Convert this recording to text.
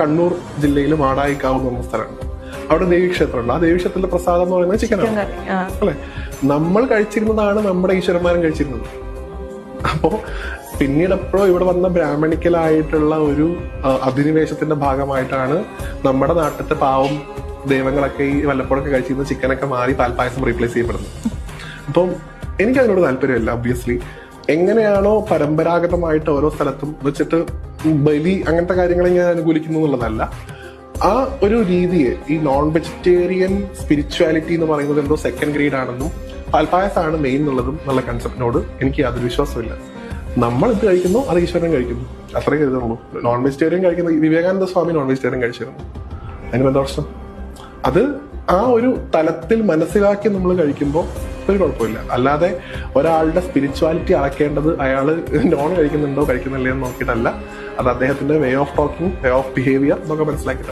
കണ്ണൂർ ജില്ലയിൽ മാടായിക്കാവ് എന്ന സ്ഥലമുണ്ട്. അവിടെ ദേവീക്ഷേത്രമുണ്ട് ആ ദേവീക്ഷേത്രത്തിലെ പ്രസാദം എന്ന് പറയുന്നത് ചിക്കനാണ് അല്ലെ? നമ്മൾ കഴിച്ചിരുന്നതാണ് നമ്മുടെ ഈശ്വരന്മാരും കഴിച്ചിരുന്നത്. അപ്പോ പിന്നീട് എപ്പോഴോ ഇവിടെ വന്ന ബ്രാഹ്മണിക്കലായിട്ടുള്ള ഒരു അധിനിവേശത്തിന്റെ ഭാഗമായിട്ടാണ് നമ്മുടെ നാട്ടിലത്തെ പാവം ദൈവങ്ങളൊക്കെ ഈ വല്ലപ്പോഴൊക്കെ കഴിച്ചിരുന്ന ചിക്കനൊക്കെ മാറി പാൽപ്പായസം റീപ്ലേസ് ചെയ്യപ്പെടുന്നത്. അപ്പം എനിക്ക് അതിനോട് താല്പര്യമില്ല ഒബ്വിയസ്ലി എങ്ങനെയാണോ പരമ്പരാഗതമായിട്ട് ഓരോ സ്ഥലത്തും വെച്ചിട്ട് ബലി അങ്ങനത്തെ കാര്യങ്ങളെ ഞാൻ അനുകൂലിക്കുന്നു എന്നുള്ളതല്ല. ആ ഒരു രീതിയെ ഈ നോൺ വെജിറ്റേറിയൻ സ്പിരിച്വാലിറ്റി എന്ന് പറയുന്നത് എന്തോ സെക്കൻഡ് ഗ്രേഡ് ആണെന്നും പാൽപ്പായസമാണ് മെയിൻ എന്നുള്ളതും നല്ല കൺസെപ്റ്റിനോട് എനിക്ക് യാതൊരു വിശ്വാസമില്ല നമ്മൾ ഇത് കഴിക്കുന്നു? അത് ഈശ്വരൻ കഴിക്കുന്നു. അത്രേ കരുതുള്ളൂ നോൺ വെജിറ്റേറിയൻ കഴിക്കുന്ന വിവേകാനന്ദ സ്വാമി നോൺ വെജിറ്റേറിയൻ കഴിച്ചിരുന്നു. അതിന് എന്താ പ്രശ്നം? അത് ആ ഒരു തലത്തിൽ മനസ്സിലാക്കി നമ്മൾ കഴിക്കുമ്പോൾ ഒരു കുഴപ്പമില്ല. അല്ലാതെ ഒരാളുടെ സ്പിരിച്വാലിറ്റി അളക്കേണ്ടത് അയാൾ നോൺ കഴിക്കുന്നുണ്ടോ കഴിക്കുന്നില്ലേ എന്ന് നോക്കിയിട്ടല്ല. അത് അദ്ദേഹത്തിന്റെ way of talking way of behaviour എന്നൊക്കെ മനസ്സിലാക്കിയിട്ടാണ്.